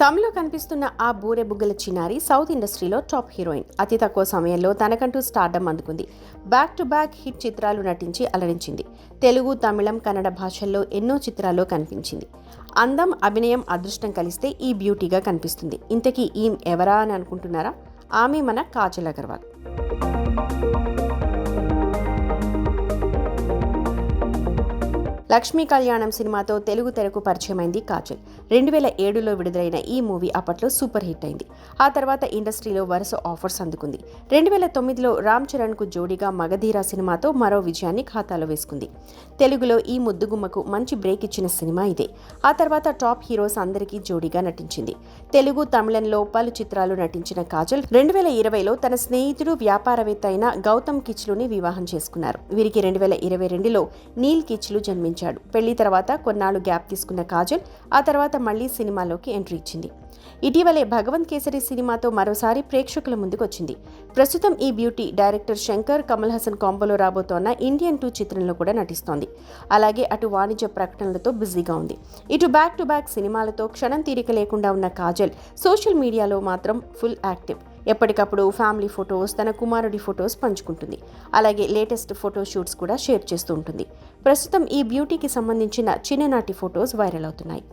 తమిళ కనిపిస్తున్న ఆ బూరె బుగ్గల చిన్నారి సౌత్ ఇండస్ట్రీలో టాప్ హీరోయిన్. అతి తక్కువ సమయంలో తనకంటూ స్టార్డమ్ అందుకుంది. బ్యాక్ టు బ్యాక్ హిట్ చిత్రాలు నటించి అలరించింది. తెలుగు తమిళం కన్నడ భాషల్లో ఎన్నో చిత్రాల్లో కనిపించింది. అందం అభినయం అదృష్టం కలిస్తే ఈ బ్యూటీగా కనిపిస్తుంది. ఇంతకీ ఈమె ఎవరా అని అనుకుంటున్నారా? ఆమె మన కాజల్ అగర్వాల్. లక్ష్మీ కళ్యాణం సినిమాతో తెలుగు తెరకు పరిచయమైంది కాజల్. రెండు వేల ఏడులో విడుదలైన ఈ మూవీ అప్పట్లో సూపర్ హిట్ అయింది. ఆ తర్వాత ఇండస్ట్రీలో వరుస ఆఫర్స్ అందుకుంది. రెండు వేల తొమ్మిదిలో రామ్ చరణ్కు జోడీగా మగధీర సినిమాతో మరో విజయాన్ని ఖాతాలో వేసుకుంది. తెలుగులో ఈ ముద్దుగుమ్మకు మంచి బ్రేక్ ఇచ్చిన సినిమా ఇదే. ఆ తర్వాత టాప్ హీరోస్ అందరికీ జోడీగా నటించింది. తెలుగు తమిళంలో పలు చిత్రాలు నటించిన కాజల్ రెండు వేల ఇరవైలో తన స్నేహితుడు వ్యాపారవేత్త అయిన గౌతమ్ కిచ్లుని వివాహం చేసుకున్నారు. వీరికి రెండు వేల ఇరవై రెండులో నీల్ కిచ్లు జన్మించారు. నటించాడు పెళ్ళి తర్వాత కొన్నాళ్ళు గ్యాప్ తీసుకున్న కాజల్ ఆ తర్వాత మళ్ళీ సినిమాలోకి ఎంట్రీ ఇచ్చింది. ఇటీవలే భగవంత్ కేసరి సినిమాతో మరోసారి ప్రేక్షకుల ముందుకు వచ్చింది ప్రస్తుతం ఈ బ్యూటీ డైరెక్టర్ శంకర్ కమల్ హాసన్ కాంబోలో రాబోతోన్న ఇండియన్ టూ చిత్రంలో కూడా నటిస్తోంది. అలాగే అటు వాణిజ్య ప్రకటనలతో బిజీగా ఉంది. ఇటు బ్యాక్ టు బ్యాక్ సినిమాలతో క్షణం తీరిక లేకుండా ఉన్న కాజల్ సోషల్ మీడియాలో మాత్రం ఫుల్ యాక్టివ్. ఎప్పటికప్పుడు ఫ్యామిలీ ఫొటోస్ తన కుమారుడి ఫొటోస్ పంచుకుంటుంది. అలాగే లేటెస్ట్ ఫోటో షూట్స్ కూడా షేర్ చేస్తూ ఉంటుంది. ప్రస్తుతం ఈ బ్యూటీకి సంబంధించిన చిన్ననాటి ఫొటోస్ వైరల్ అవుతున్నాయి.